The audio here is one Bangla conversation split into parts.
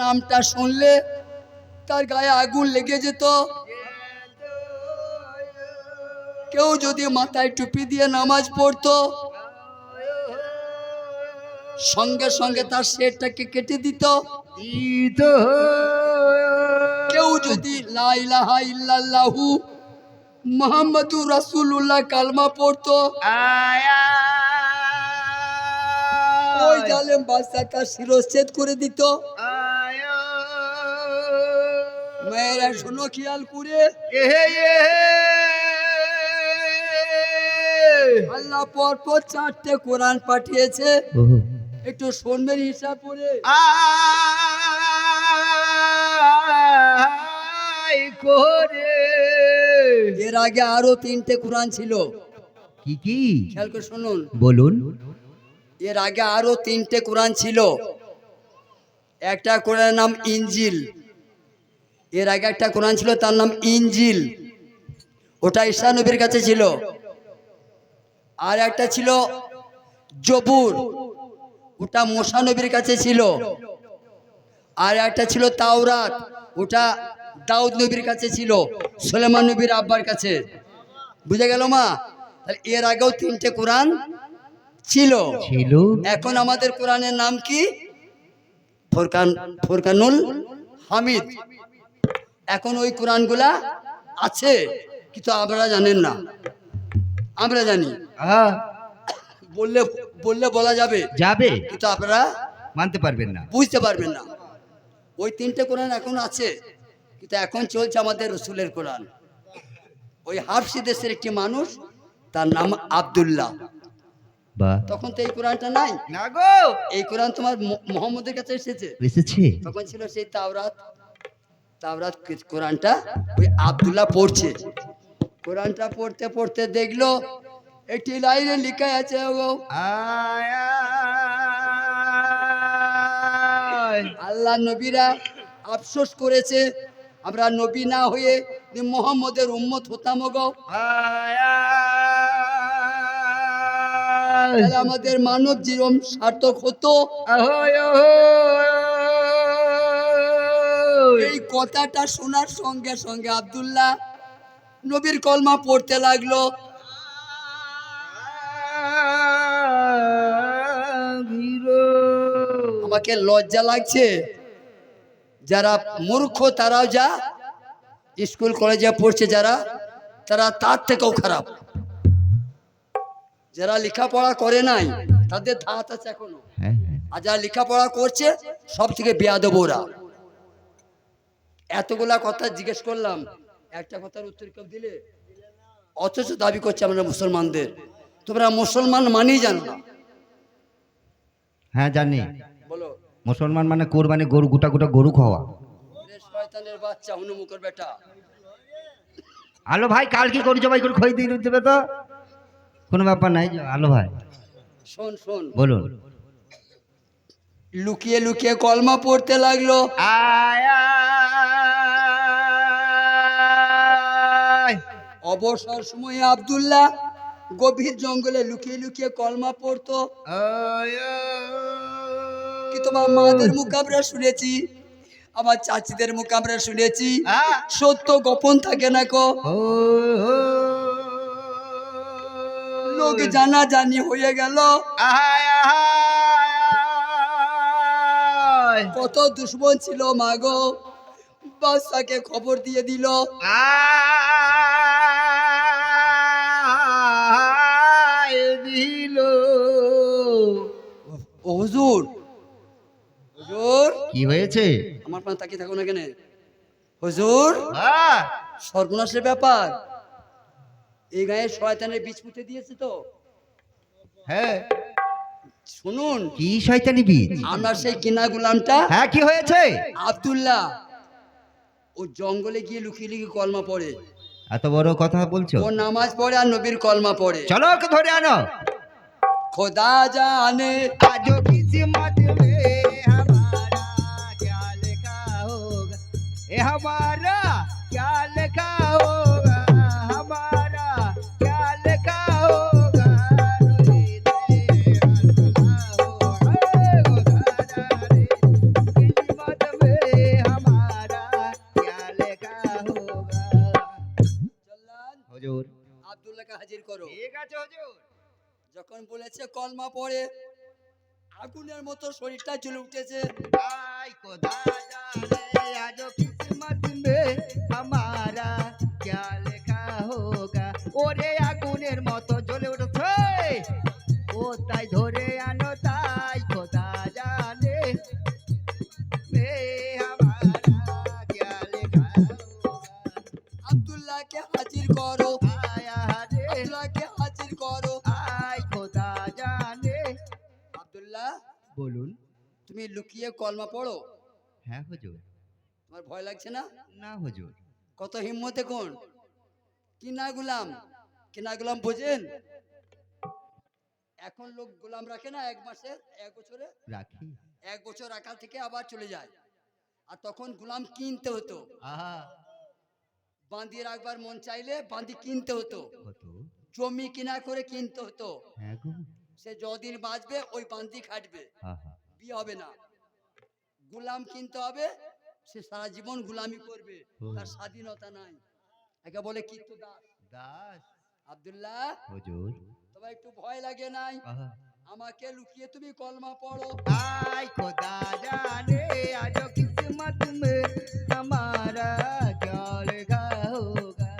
নামটা শুনলে তার গায়ে আগুন লেগে যেত। কেউ যদি মাথায় টুপি দিয়ে নামাজ পড়তো, সঙ্গে সঙ্গে তার শেরটাকে কেটে দিত। কেউ যদি লা ইলাহা ইল্লাল্লাহু মোহাম্মদুর রাসূলুল্লাহ কালমা পড়তো, ওই জালেম বাদশা তার শিরচ্ছেদ করে দিত। মেয়েরা শোনো খেয়াল করে। আল্লাহ পর পর চারটে কোরআন পাঠিয়েছে। একটু শুনবেন হিসাব করে। এর আগে আরও তিনটে কোরআন ছিল। কি কি? খেয়াল করে শুনুন। বলুন। এর আগে আরও তিনটে কোরআন ছিল। একটা কোরআনের নাম ইঞ্জিল এর আগে একটা কোরআন ছিল তার নাম ইঞ্জিল ওটা ঈশা নবীর কাছে ছিল। আর একটা ছিল জবুর। ওটা মোসা নবীর কাছে ছিল। আর একটা ছিল তাওরাত। ওটা দাউদ নবীর কাছে ছিল সোলেমান নবীর আব্বার কাছে। বুঝে গেল মা? তাহলে এর আগেও তিনটে কোরআন ছিল। ছিল। এখন আমাদের কোরআনের নাম কি? ফোরকান ফোরকানুল হামিদ। এখন ওই কোরআনগুলা আছে কিন্তু আপনারা জানেন না। আমরা জানি। আহা, বললে বললে বলা যাবে। যাবে। কিন্তু আপনারা মানতে পারবেন না। বুঝতে পারবেন না। ওই তিনটে কোরআন এখন আছে কিন্তু এখন চলছে আমাদের রসুলের কোরআন। ওই হাফসি দেশের একটি মানুষ তার নাম আবদুল্লাহ। তখন তো এই কোরআনটা নাই? না গো। এই কোরআন তোমার মোহাম্মদের কাছে এসেছে? এসেছে। তখন ছিল সেই তাওরাত। তাওরাত কি- কোরআনটা ওই আব্দুল্লাহ পড়ছে কোরআনটা পড়তে পড়তে দেখল একটি লাইনে লেখা আছে গো। আল্লাহ নবীরা আফসোস করেছে আমরা নবী না হয়ে মোহাম্মদের উম্মত হতাম গো। আমাদের মানব জীবন সার্থক হতো. এই কথাটা শোনার সঙ্গে সঙ্গে আব্দুল্লাহ নবীর কলমা পড়তে লাগল। আমাকে লজ্জা লাগছে। যারা মূর্খ তারাও যা স্কুল কলেজে পড়ছে যারা তারা তার থেকেও খারাপ। যারা লেখাপড়া করে নাই তাদের ধাত আছে এখনও। হ্যাঁ, হ্যাঁ। আর যারা লেখাপড়া করছে সব থেকে বেয়াদব ওরা। এতগুলা কথা জিজ্ঞেস করলাম একটা কথার উত্তর কেউ দিলে? অথচ দাবি করছে আমরা মুসলমানদের। তোমরা মুসলমান মানেই জানো না। হ্যাঁ জানি। বলো। মুসলমান মানে কোরবানি গরু গোটা গোটা গরু খাওয়া। শয়তানের বাচ্চা হনুমুখের বেটা। আলো ভাই কাল কি গরু জবাই করে খই দিয়ে দেবে তো? কোনো ব্যাপার নাই আলো ভাই। শোন শোন। বলুন। লুকিয়ে লুকিয়ে কলমা পড়তে লাগল। আয়, অবসর সময়ে আবদুল্লাহ গভীর জঙ্গলে লুকিয়ে লুকিয়ে কলমা পড়তো। কি তোমার মাদের মুখ আমরা শুনেছি? আমার চাচিদের মুখ আমরা শুনেছি। সত্য গোপন থাকে না কো লোক জানা জানি হয়ে গেল। কত দুশ্মন ছিল মাগো বাদশাকে খবর দিয়ে দিল। আয় ও হুজুর। হুজুর। কি হয়েছে? আমার পান তাকিয়ে থাকো না কেন? হুজুর। সর্বনাশের ব্যাপার। এই গায়ে শয়তানের বীজ পুঁতে দিয়েছে তো। হ্যাঁ। শুনুন। কি শয়তানি বীজ? আমরা সেই কিনা গুলামটা হ্যাঁ কি হয়েছে? আব্দুল্লাহ। ও জঙ্গলে গিয়ে লুকিয়ে লুকিয়ে কলমা পড়ে। এত বড় কথা বলছো? ও নামাজ পড়ে আর নবীর কলমা পড়ে। চলো ওকে ধরে আনো। खुदा जाने। आज किस्मत में हमारा क्या लिखा होगा? ये हमारा পড়েছে কলমা পড়ে। আগুনের মতো শরীরটা জ্বলে উঠেছে। ওরে আগুনের মতো জ্বলে উঠেছে। ও তাই ধরে আনো তাই খোদা জানে। আব্দুল্লাহকে হাজির করো। লুকিয়ে কলমা পড়ো। হ্যাঁ হুজুর। তোমার ভয় লাগছে না? না হুজুর। কত হিম্মতে কোন? কি কিনা গুলাম। কিনা গুলাম বোঝেন? এখন লোক গোলাম রাখে না এক মাসে এক বছরে? রাখি। এক বছর রাখা থেকে আবার চলে যায়। আর তখন গোলাম কিনতে হতো। বাঁধিয়ে রাখবার মন চাইলে বাঁধি কিনতে হতো। জমি কিনা করে কিনতে হতো। হ্যাঁ সে যদিন বাঁচবে ওই বাঁধি খাটবে। আহা। বিয়ে হবে না। গুলাম কিনতে হবে সে সারা জীবন গোলামি করবে তার স্বাধীনতা নাই। একে বলে কিন্তু দাস? দাস। আব্দুল্লাহ হুজুর। তবে একটু ভয় লাগে নাই? আমাকে লুকিয়ে তুমি কলমা পড়ো। আই খোদা জানে আজ কিসমত মে আমার জলগা হোগা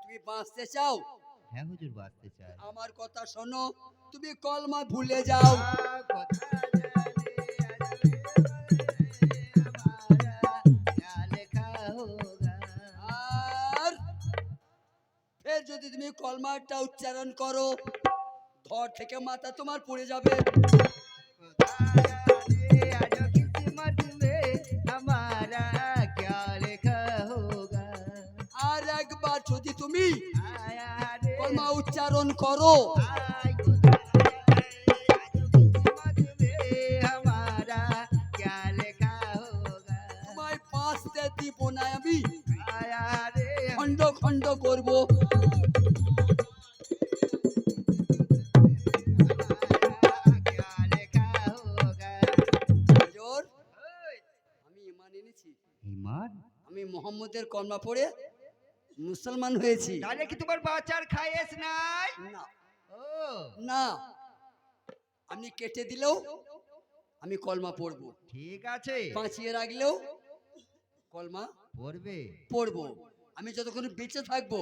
তুমি বাঁচতে চাও? হ্যাঁ হুজুর বাঁচতে আমার কথা শোনো, তুমি কলমা ভুলে যাও। যদি তুমি কলমাটা উচ্চারণ করো ঘর থেকে মাথা তোমার পড়ে যাবে। আর একবার যদি তুমি কলমা উচ্চারণ করো। আমি। আমি মোহাম্মদের কর্মা পড়ে মুসলমান হয়েছি। তাহলে কি তোমার বাচ্চার খাইয়েস নাই? না। ও। না। আপনি কেটে দিলেও আমি কলমা পড়ব। ঠিক আছে। বাঁচিয়ে রাখলেও কলমা পড়বে। পড়ব। আমি যতক্ষণ বেঁচে থাকব।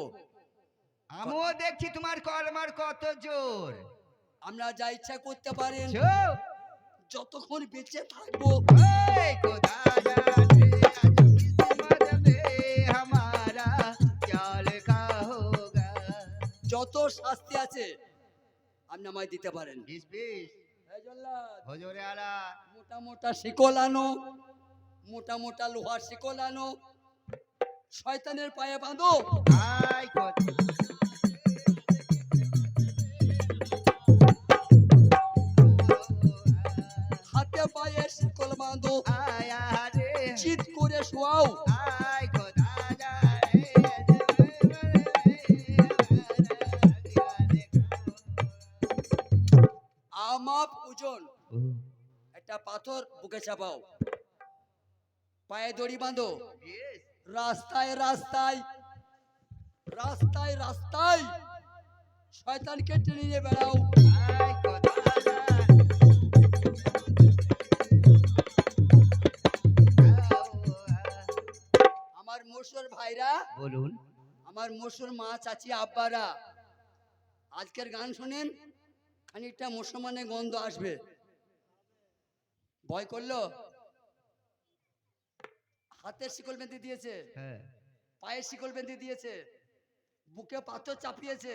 আমিও দেখছি তোমার কলমার কত জোর। আমরা যা ইচ্ছা করতে পারেন। যতক্ষণ বেঁচে থাকব। ओए যত শাস্তি আছে আপনি আমায় দিতে পারেন। মোটা মোটা শিকল আনো মোটা মোটা লোহার শিকল আনো শয়তানের পায়ে বাঁধো। পাথর বুকে চাপাও। পায়ে দড়ি বাঁধো। রাস্তায় রাস্তায় রাস্তায় রাস্তায় শয়তানকে টেনে নিয়ে বেড়াও। আমার মসুর ভাইরা বলুন। আমার মসুর মা চাচি আব্বারা আজকের গান শোনেন খানিকটা মুসলমানের গন্ধ আসবে। ভয় করল? হাতের শিকল বেঁধে দিয়েছে। হ্যাঁ। পায়ে শিকল বেঁধে দিয়েছে। বুকে পাথর চাপিয়েছে।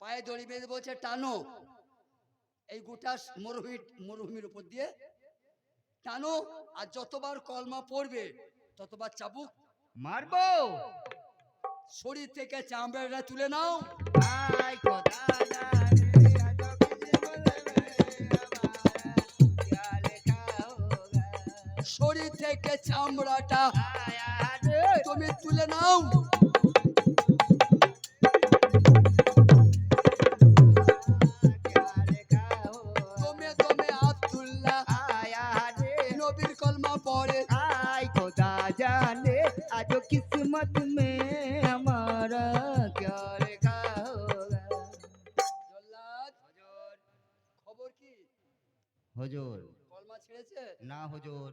পায়ে দড়ি বেঁধে বলছে টানো। এই গোটা মরুভূমি মরুভূমির উপর দিয়ে টানো আর যতবার কলমা পড়বে ততবার চাবুক মারবো। শরীর থেকে চামড়াটা তুলে নাও। শরীর থেকে চামড়াটা তুমি তুলে নাও। किस्मत में हमारा क्या लिखा होगा হজুর। কলমা ছেড়েছে? না হজুর।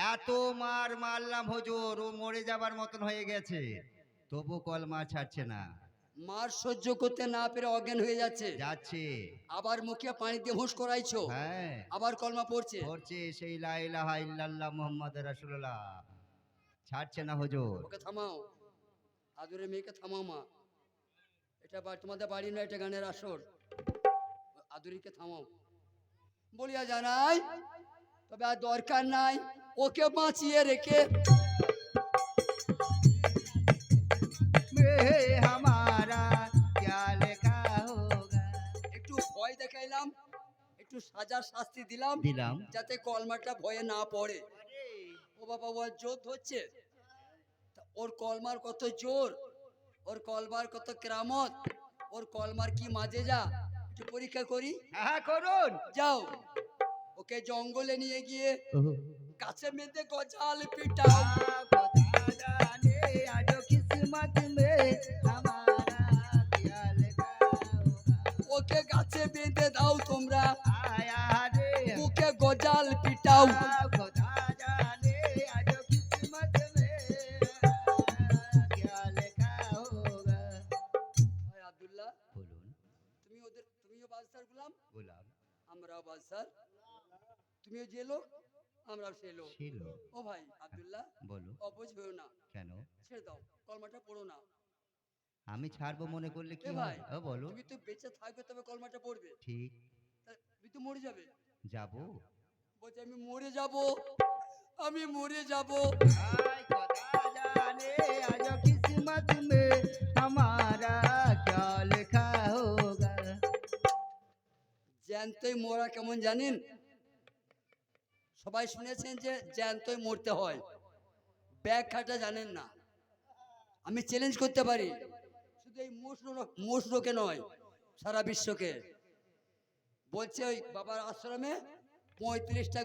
এত মার মারলাম হুজুর ও মরে যাবার মতন হয়ে গেছে। তবু কলমা ছাড়ছে না। মার সহ্য করতে না পেরে অজ্ঞান হয়ে যাচ্ছে। যাচ্ছে। আবার মুখে পানি দিয়ে হুঁশ করাইছো। হ্যাঁ। আবার কলমা পড়ছে। পড়ছে সেই লা ইলাহা ইল্লাল্লাহ মুহাম্মদ রাসূলুল্লাহ। ছাড়ছে না হুজুর। ওকে থামাও। আদুরে মেয়েকে থামাও মা। এটা বা- তোমাদের বাড়ি না এটা গানের আসর। আদুরিকে থামাও। বলিয়া জানাই তবে আর দরকার নাই ওকে বাঁচিয়ে রেখে। একটু ভয় দেখাইলাম একটু সাজার শাস্তি দিলাম দিলাম। যাতে কলমাটা ভয়ে না পড়ে। ও বাবা ওর জোর ধরছে? ওর কলমার কত জোর? ওর কলমার কত কেরামত? ওর কলমার কি মাঝে যা? একটু পরীক্ষা করি। হ্যাঁ করুন। যাও। ওকে জঙ্গলে নিয়ে গিয়ে কাছে মেতে গজাল পিটা ওকে গাছে বেঁধে দাও তোমরা। বুকে গজাল পিটাও। তুমিও যে লোক আমরাও লোক। ও ভাই আব্দুল্লাহ হ্যাঁ, বলো। হয়েও না। কেন? ছেড়ে দাও কলমাটা পড়ো না। আমি ছাড়বো মনে করলে কি বলো। তুমি তো বেঁচে থাকবে তবে কলমাটা পড়বে। ঠিক। তুমি তো মরে যাবে। যাব? বলছি আমি মরে যাব। আমি মরে যাব। আজ মোরা কেমন জানেন? সবাই শুনেছেন যে জ্যান্তই মরতে হয়। ব্যাখ্যাটা জানেন না। আমি চ্যালেঞ্জ করতে পারি। শুধু এই মুসরোকে নয় সারা বিশ্বকে। বলছে ওই বাবার আশ্রমে পঁয়ত্রিশটা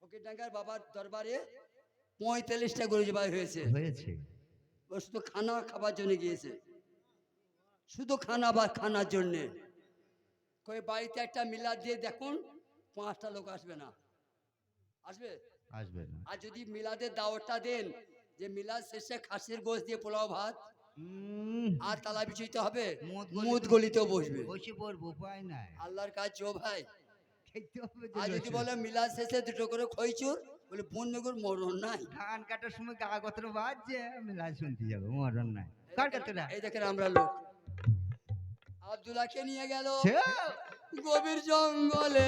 ফকিরডাঙ্গার বাবার দরবারে পঁয়তাল্লিশটা গরু জবাই হয়েছে। হয়েছে। শুধু খানা খাবার জন্য গিয়েছে। শুধু খানা বা খানার জন্যে। কই বাড়িতে একটা মিলাদ দিয়ে দেখুন। পাঁচটা লোক আসবে না। আসবে? আসবে না। আর যদি মিলাদের দাওয়াতটা দেন যে মিলাদ শেষে খাসির গোশ দিয়ে পোলাও ভাত আর তালা বিচইতে হবে মুদ গলিতে- বসবে। বসে পড়ব উপায় নাই। আল্লাহর কাজ চো ভাই। আর যদি। বলে মিলাদ শেষে দুটো করে খইচুর বলে বন্যগুর মরণ নাই। ধান কাটার সময় কাগত্র বাজছে আমি লাল শুনতে যাব মরণ নাই। কার কাতরা? এই দেখেন আমরা লোক। আব্দুল্লাহকে নিয়ে গেল গভীর জঙ্গলে।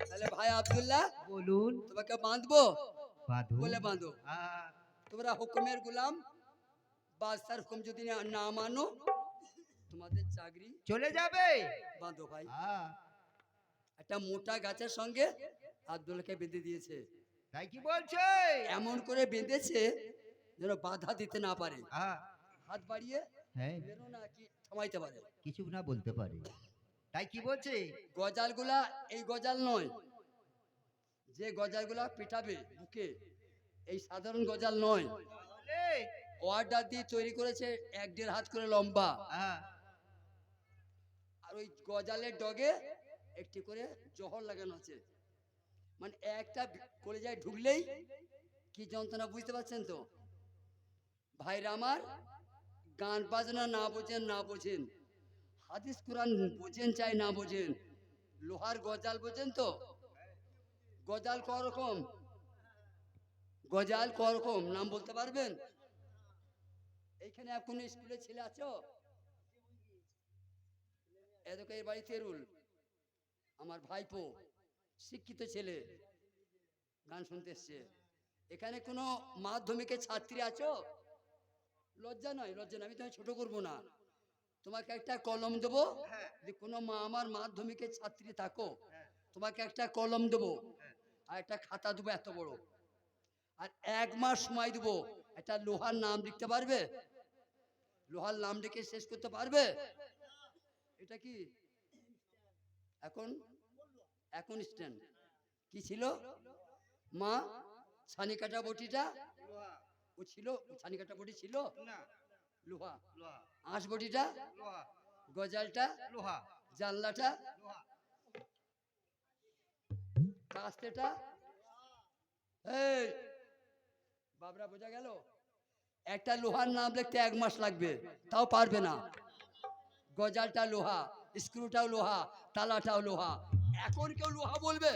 তাহলে ভাই আব্দুল্লাহ বলুন। তোমাকে বাঁধবো? বাঁধু বলে বাঁধো। তোমরা হুকুমের গুলাম বাদশার হুকুম যদি না না মানো তোমাদের চাকরি চলে যাবে। বাঁধো ভাই। একটা মোটা গাছের সঙ্গে আব্দুল্লাহকে বেঁধে দিয়েছে। তাই কি বলছে? এমন করে বেঁধেছে যেন বাধা দিতে না পারে। হাত বাড়িয়ে হ্যাঁ। না কি থামাইতে পারে। কিছু না বলতে পারে। তাই কি বলছে? গজালগুলা এই গজাল নয়। যে গজালগুলা পিটাবে বুকে এই সাধারণ গজাল নয়। অর্ডার দিয়ে তৈরি করেছে এক দেড় হাত করে লম্বা। আর ওই গজালের ডগে একটি করে জহর লাগানো আছে। মানে একটা কলেজায় ঢুকলেই কি যন্ত্রণা বুঝতে পারছেন তো? ভাইরা আমার, গান বাজনা না বোঝেন না বোঝেন। হাদিস কোরআন বোঝেন চাই, না বোঝেন। লোহার গজাল বোঝেন তো? গজাল ক রকম? গজাল ক রকম? নাম বলতে পারবেন? এইখানে এখন স্কুলে ছেলে আছো? এদকে বাড়ি তেরুল। আমার ভাইপো। শিক্ষিত ছেলে। গান শুনতে এসছে। এখানে কোনো মাধ্যমিকের ছাত্রী আছো? লজ্জা নয় লজ্জা নয়। আমি তোমায় ছোট করব না। তোমাকে একটা কলম দেবো। যে কোনো মা আমার মাধ্যমিকের ছাত্রী থাকো তোমাকে একটা কলম দেবো। আর একটা খাতা দেবো এত বড়। আর এক মাস সময় দেবো। একটা লোহার নাম লিখতে পারবে? লোহার নাম লিখে শেষ করতে পারবে? এটা কি? এখন এখন স্ট্যান্ড কি ছিল? মা ছানি কাটা বটিটা ও ছিল? ছানি কাটা বটি ছিল? না। লোহা। লোহা। আঁশবটিটা লোহা। গজালটা? লোহা। জানলাটা? লোহা। কাস্তেটা? এই বাবরা বোঝা গেল? একটা লোহার নাম লিখতে এক মাস লাগবে তাও পারবে না। গজালটা লোহা স্ক্রুটাও লোহা তালাটাও লোহা এখন কেউ লোহা বলবে।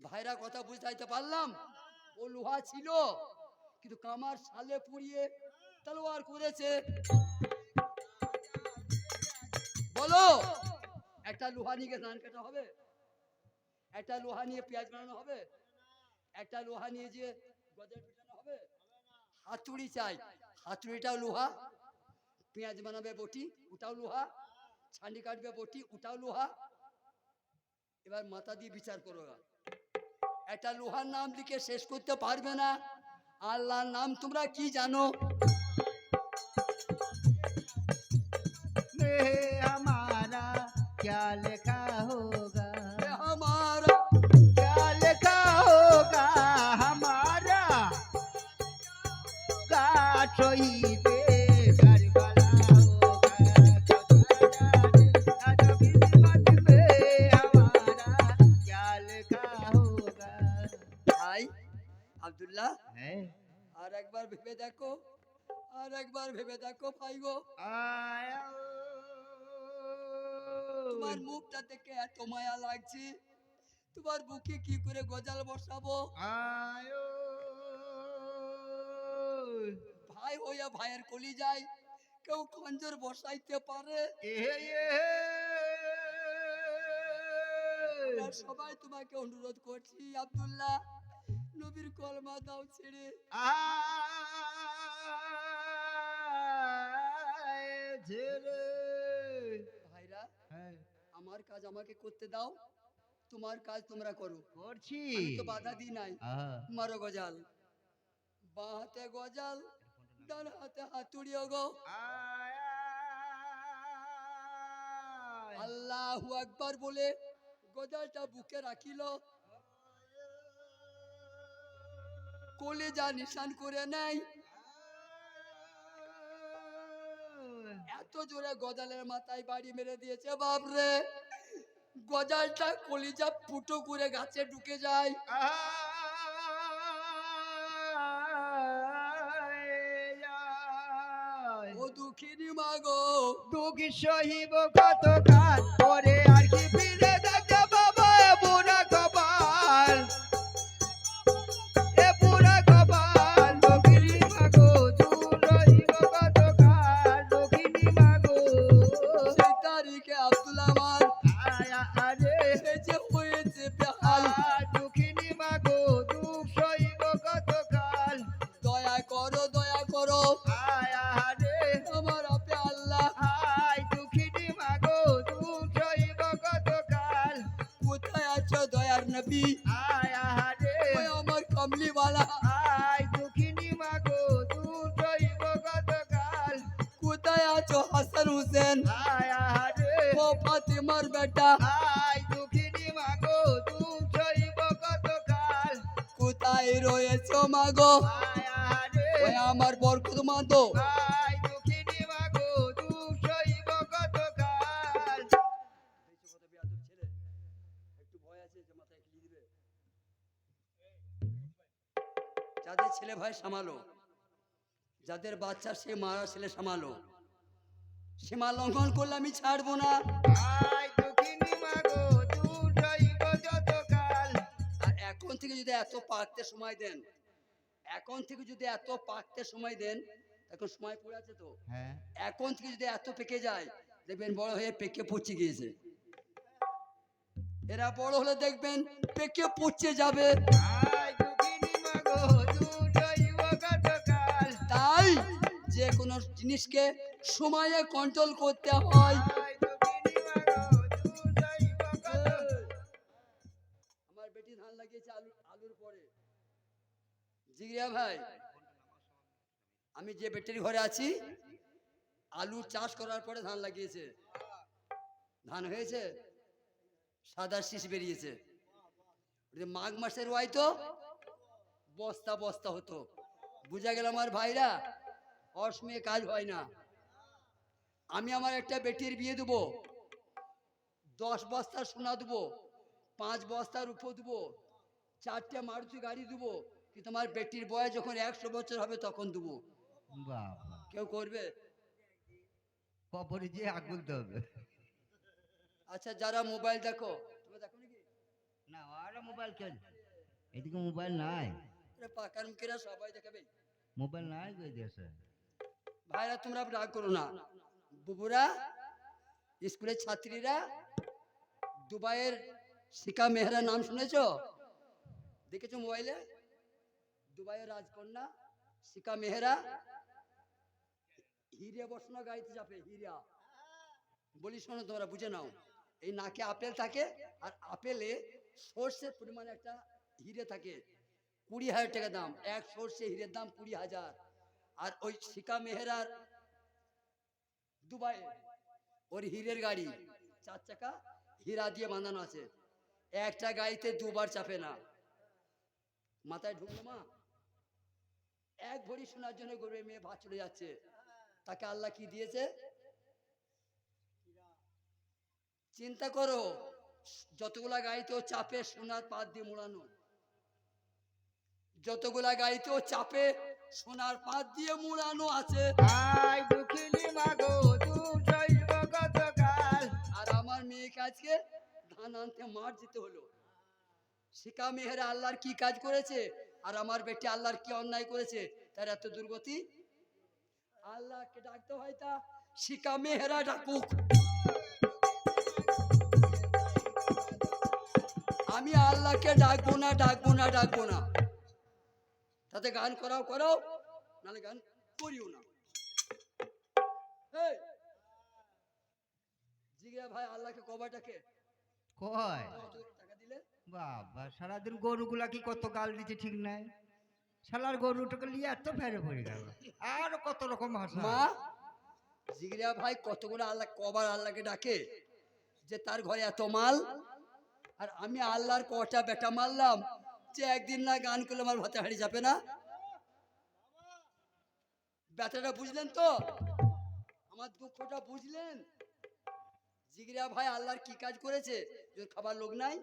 ভাইরা কথা বুঝতে পারলাম? ও লোহা ছিল, কিন্তু কামার সালে পুড়িয়ে তলোয়ার করেছে। বলো, একটা লোহা নিয়ে ধান কাটা হবে? একটা লোহা নিয়ে পেঁয়াজ বানানো হবে? একটা লোহা নিয়ে যে গজার হবে? হাতুড়ি চাই হাতুড়িটাও লোহা পেঁয়াজ বানাবে বটি ওটাও লোহা ছান্ডি কাটবে বটি ওটাও লোহা এবার মাথা দিয়ে বিচার করো এবার। একটা লোহার নাম লিখে শেষ করতে পারবে না আল্লাহর নাম তোমরা কি জানো में हमारा क्या लिखा আর একবার ভেবে দেখো আর একবার ভেবে দেখো ভাই গো। তোমার মুখটা থেকে এত মায়া লাগছে তোমার বুকে কি করে গজাল বসাবো? ভাই হইয়া ভাইয়ের কলি যায় কেউ খঞ্জর বসাইতে পারে। সবাই তোমাকে অনুরোধ করছি আবদুল্লাহ। নবীর কলমা দাও ছেড়ে। ভাইরা আমার কাজ আমাকে করতে দাও তোমার কাজ তোমরা করো। করছি। তো বাধা দিই নাই। মারো গজাল। বাঁ হাতে গজাল ডান হাতে হাতুড়িও গো আল্লাহু আকবার বলে গজালটা বুকে রাখিল। কলেজা নিশান করে নেয় এত জোরে গজালের মাথায় বাড়ি মেরে দিয়েছে, বাপরে। গজালটা কলিজা ফুটো করে গাছে ঢুকে যায়। ও দুঃখিনী মাগো দুঃখ সহিব কত কাজ পরে আর কি ফিরে নবী। আয়া ওই আমার কমলিওয়ালা। আয় দুঃখিনী মাগো দূর রইব গতকাল। কোথায় আছো হাসান হোসেন? আয়া রে ও ফাতিমার বেটা। আয় দুঃখিনী মাগো দূর রইব গতকাল। কোথায় রয়েছো মাগো যাদের বাচ্চা সে মারা ছেলে সামালো। সীমা লঙ্ঘন করলে আমি ছাড়বো না। আর এখন থেকে যদি এত পাকতে সময় দেন এখন থেকে যদি এত পাকতে সময় দেন এখন সময় পড়ে আছে তো? হ্যাঁ। এখন থেকে যদি এত পেকে যায় দেখবেন বড় হয়ে পেকে পচে গিয়েছে। এরা বড় হলে দেখবেন পেকে পচে যাবে। কোনো জিনিসকে সময়ে কন্ট্রোল করতে হয়। আমার বেটি ধান লাগিয়েছে আলু, আলুর পরে। জিগরিয়া ভাই, আমি যে বেটির ঘরে আছি, আলু চাষ করার পরে ধান লাগিয়েছে। ধান হয়েছে, সাদা শীষ বেরিয়েছে। মাঘ মাসের ওয়াই তো? বস্তা বস্তা হতো। বুঝা গেল আমার ভাইরা অসময়ে কাজ হয় না। আমি আমার একটা বেটির বিয়ে দেবো। দশ বস্তা সোনা দেবো। পাঁচ বস্তার উপর দেবো। চারটে মারুতি গাড়ি দেবো। কিন্তু আমার বেটির বয়স যখন একশো বছর হবে তখন দেবো। কেউ করবে? কবরে যে আগুন হবে আচ্ছা যারা মোবাইল দেখো তোমরা দেখো নাকি? না ওরা মোবাইল কেন? এদিকে মোবাইল নাই। পাকার মুখেরা সবাই দেখাবে। মোবাইল নাই ভাইরা, তোমরা রাগ করো না। বুবুরা, স্কুলের ছাত্রীরা, দুবাইয়ের শিকা মেহরা নাম শুনেছো? দেখেছ মোবাইলে? দুবাইয়ের রাজকন্যা, শিকা মেহরা। হিরে বসনা গাইতে যাবে হীরা বলি শোনো তোমরা, বুঝে নাও। এই নাকে আপেল থাকে, আর আপেলে সর্ষের পরিমাণে একটা হিরে থাকে। কুড়ি হাজার টাকা দাম। এক সর্ষে হিরের দাম কুড়ি হাজার। আর ওই শিকা মেহরার দুবাই ওর হীরের গাড়ি, চার চাকা হীরা দিয়ে বাঁধানো আছে। একটা গাড়িতে দুবার চাপে না। মাথায় ঢুকলো মা। এক ভরি শোনার জন্য গরিবের মেয়ে ভাত চলে যাচ্ছে। তাকে আল্লাহ কি দিয়েছে? চিন্তা করো, যতগুলা গাড়িতেও চাপে সোনার পাত দিয়ে মোড়ানো, যতগুলা গাড়িতেও চাপে সোনার পাত দিয়ে মুড়ানো আছে। আই দুঃখিনী মাগো দূর জৈব গতকাল। আর আমার মেয়েকে আজকে ধান আনতে মার যেতে হলো। শিকা মেহেরা আল্লাহর কি কাজ করেছে? আর আমার বেটি আল্লাহর কি অন্যায় করেছে? তার এত দুর্গতি? আল্লাহকে ডাকতে হয় তা শিকা মেহেরা ডাকুক। আমি আল্লাহকে ডাকবো না ডাকবো না ডাকবো না। তাতে গান করাও করাও নাহলে গান করিও না। ভাই আল্লাহকে কবাটাকে কয়? টাকা দিলে? বাবা সারাদিন গরুগুলা কি কত গাল দিচ্ছে ঠিক নাই? শালার গরুটাকে নিয়ে এত ফেরে পড়ে গেল। আর কত রকম মা ভাই কতগুলো আল্লাহ কবার আল্লাহকে ডাকে? যে তার ঘরে এত মাল আর আমি আল্লাহর কটা বেটা মারলাম? যে একদিন না গান করলে আমার ভাতে হারিয়ে যাবে না? ব্যথাটা বুঝলেন তো? আমার দুঃখটা বুঝলেন? জিগরিয়া ভাই আল্লাহর কি কাজ করেছে? যে খাবার লোক নাই?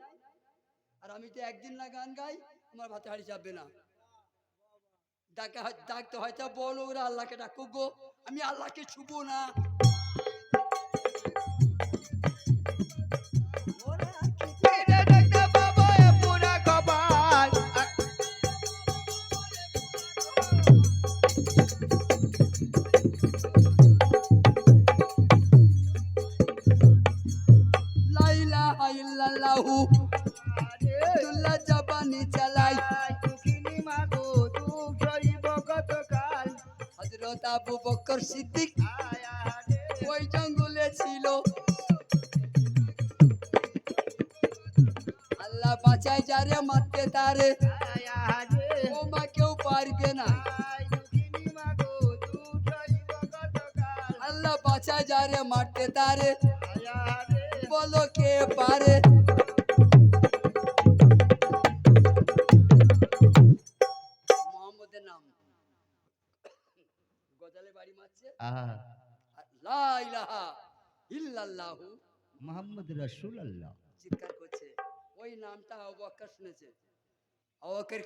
আর আমি তো একদিন না গান গাই, আমার ভাতে হারিয়ে যাবে না। ডাকা ডাকতে হয়তো বলো ওরা আল্লাহকে ডাকো গো। আমি আল্লাহকে ছুবো না। আবু সিদ্দিক। ওই জঙ্গলে ছিল। আল্লাহ বাঁচায় যারে, মারতে তারে। ও মা, কেউ পারবে না। আল্লাহ বাঁচায় যারে, মারতে তারে। বলো কে পারে।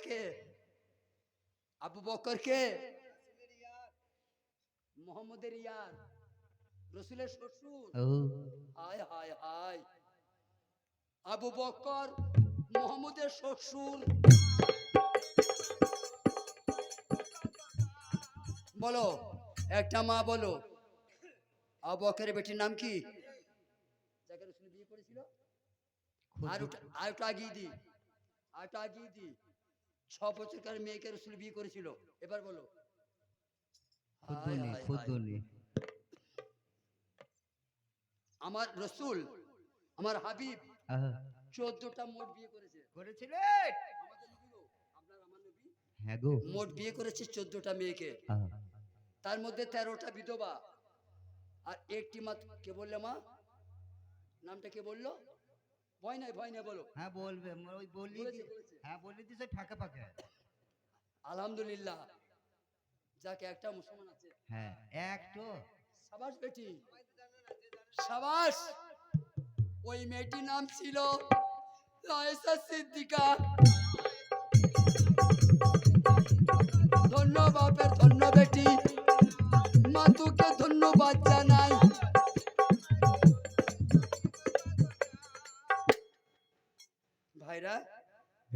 কে আবু বকর কে মোহাম্মদের ইয়ার রসুলের শ্বশুর হায় হায় হায় আবু বকর মোহাম্মদের শ্বশুর বলো একটা মা বলো। আবু বকরের বেটির নাম কি? যাকে রসুল বিয়ে করেছিল। আর আর আগিয়ে দি। আর আগিয়ে দি। ছ বছরকার মেয়েকে রসুল বিয়ে করেছিল? এবার বলো। আমার রসুল আমার হাবিব চোদ্দটা মোট বিয়ে করেছে। করেছিলেন আমাদের নবী গো, আপনার আমার নবী? হ্যাঁ গো। মোট বিয়ে করেছে চোদ্দটা মেয়েকে। তার মধ্যে তেরোটা বিধবা। আর একটি মা কে বললে মা? নামটা কে বলল? ভয় নাই ভয় নাই বলো। হ্যাঁ বলবে। ওই বলি। হ্যাঁ বলে দিছে ফাঁকে ফাঁকে আলহামদুলিল্লাহ। যাকে একটা মুসলমান আছে। হ্যাঁ এক তো। সাবাস বেটি। সাবাস। ওই মেয়েটির নাম ছিল রায়েসা সিদ্দিকা। ধন্য বাপের ধন্য বেটি। মা তোকে ধন্যবাদ জানাই।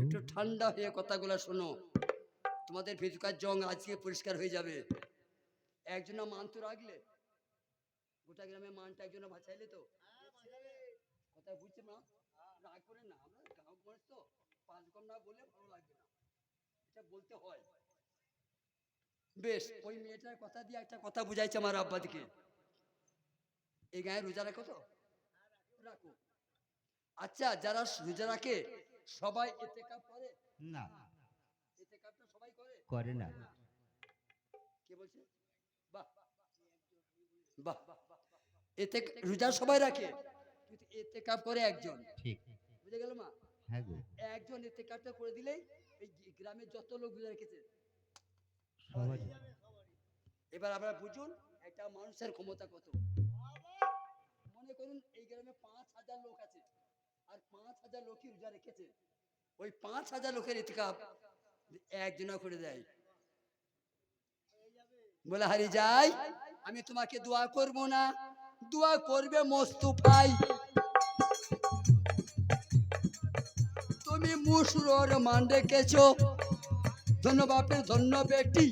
একটু ঠান্ডা হয়ে কথাগুলো শোনো। তোমাদের ভিতকার জং আজকে পরিষ্কার হয়ে যাবে। একজন মান তো রাখলে? গোটা গ্রামে মানটা একজন বাঁচাইলে তো? কথা বুঝছে না রাগ করে না আমরা গাঁও মানুষ তো। পাঁচ কম না বললে ভালো লাগবে না। এটা বলতে হয়। বেশ ওই মেয়েটার কথা দিয়ে একটা কথা বুঝাইছে আমার আব্বাদিকে এই গায়ে রোজা রাখো তো? রাখো। আচ্ছা যারা রোজা রাখে সবাই এতে করে? না। এতে কাপটা সবাই করে? করে না। কে বলছে? বাহ। বাহ। এতে রোজা সবাই রাখে কিন্তু এতে করে একজন। ঠিক। বুঝে গেল মা? হ্যাঁ গো। একজন এতে করে দিলেই এই গ্রামের যত লোক রোজা রেখেছে। সবাই। এবার আপনারা বুঝুন একটা মানুষের ক্ষমতা কত। মনে করুন এই গ্রামে পাঁচ হাজার লোক আছে। আর পাঁচ হাজার লোকই রোজা রেখেছে। ওই পাঁচ হাজার লোকের ইতিকাপ একজনা করে দেয়। বলে, হারি যাই, আমি তোমাকে দোয়া করব না। দোয়া করবে মোস্তফাই তুমি মুসুরর মান রেখেছ। ধন্য বাপের ধন্য বেটি।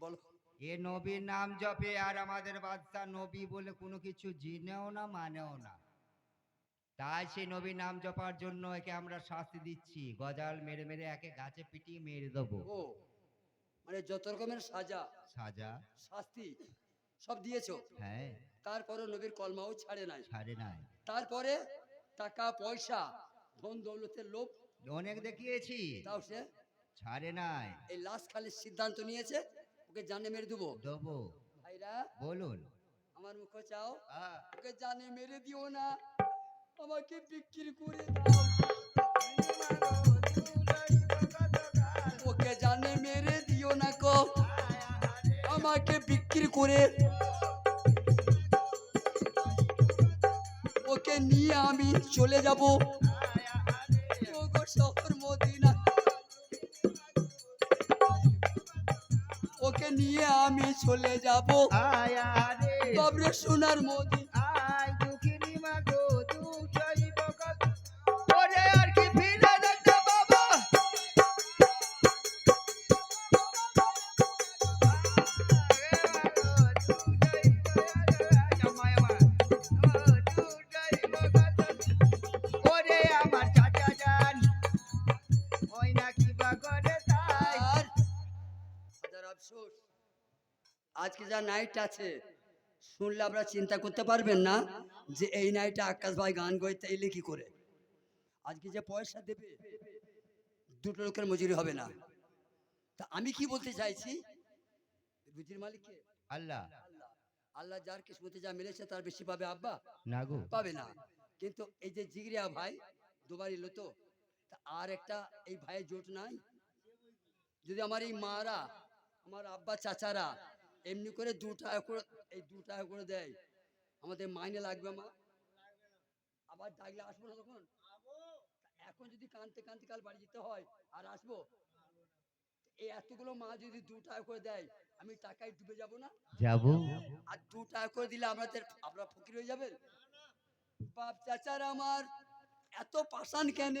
বলো। এ নবীর নাম জপে আর আমাদের বাদশাহ নবী বলে কোনো কিছু জিনেও না মানেও না। তাই সেই নবীর নাম জপার জন্য একে আমরা শাস্তি দিচ্ছি। গজাল মেরে মেরে একে গাছে পিটিয়ে মেরে দেবো। ও মানে যত রকমের সাজা সাজা। শাস্তি সব দিয়েছ। হ্যাঁ। তারপরে নবীর কলমাও ছাড়ে নাই। ছাড়ে নাই। তারপরে টাকা পয়সা ধন দৌলতের লোভ অনেক দেখিয়েছি। তাও সে ছাড়ে নাই। এই লাশ খালি সিদ্ধান্ত নিয়েছে ওকে জানে মেরে দেবো। দেবো। ভাইরা বলুন। আমার মুখ চাও? ওকে জানে মেরে দিও না। আমাকে বিক্রি করে দাও। ওকে জানে মেরে দিও না কো আমাকে বিক্রি করে। ওকে নিয়ে আমি চলে যাব। শহর নিয়ে আমি চলে যাব। সোনার মোদি নাইট আছে। শুনলে আপনারা চিন্তা করতে পারবেন না যে এই নাইটে আকাশ ভাই গান গাইতে এলে কি করে? আজকে যে পয়সা দেবে দুটো লোকের মজুরি হবে না। তা আমি কি বলতে চাইছি? রুজির মালিককে? আল্লাহ। আল্লাহ আল্লাহ যার কিসমতে যা মিলেছে তার বেশি পাবে আব্বা। না গো। পাবে না। কিন্তু এই যে জিগরিয়া ভাই দুবার এলো তো তা আর একটা এই ভাইয়ের জোট নাই? যদি আমার এই মারা আমার আব্বা চাচারা এমনি করে দু টাকা করে এই দু টাকা করে দেয়। আমাদের মাইনে লাগবে মা আবার ডাকলে আসব না তখন? এখন যদি কানতে কানতে কাল বাড়ি যেতে হয় আর আসব? এই এতগুলো মা যদি দু টাকা করে দেয় আমি টাকায় ডুবে যাব না? যাব। আর দু টাকা করে দিলে আমাদের আপনারা ফকির হয়ে যাবেন? বাপ চাচার আমার এত পাষাণ কেন।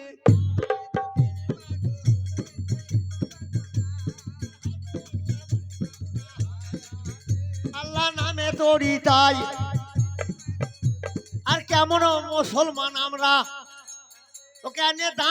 নামে তরি তাই আর কেমন মুসলমান আমরা? ওকে আনিয়ে দান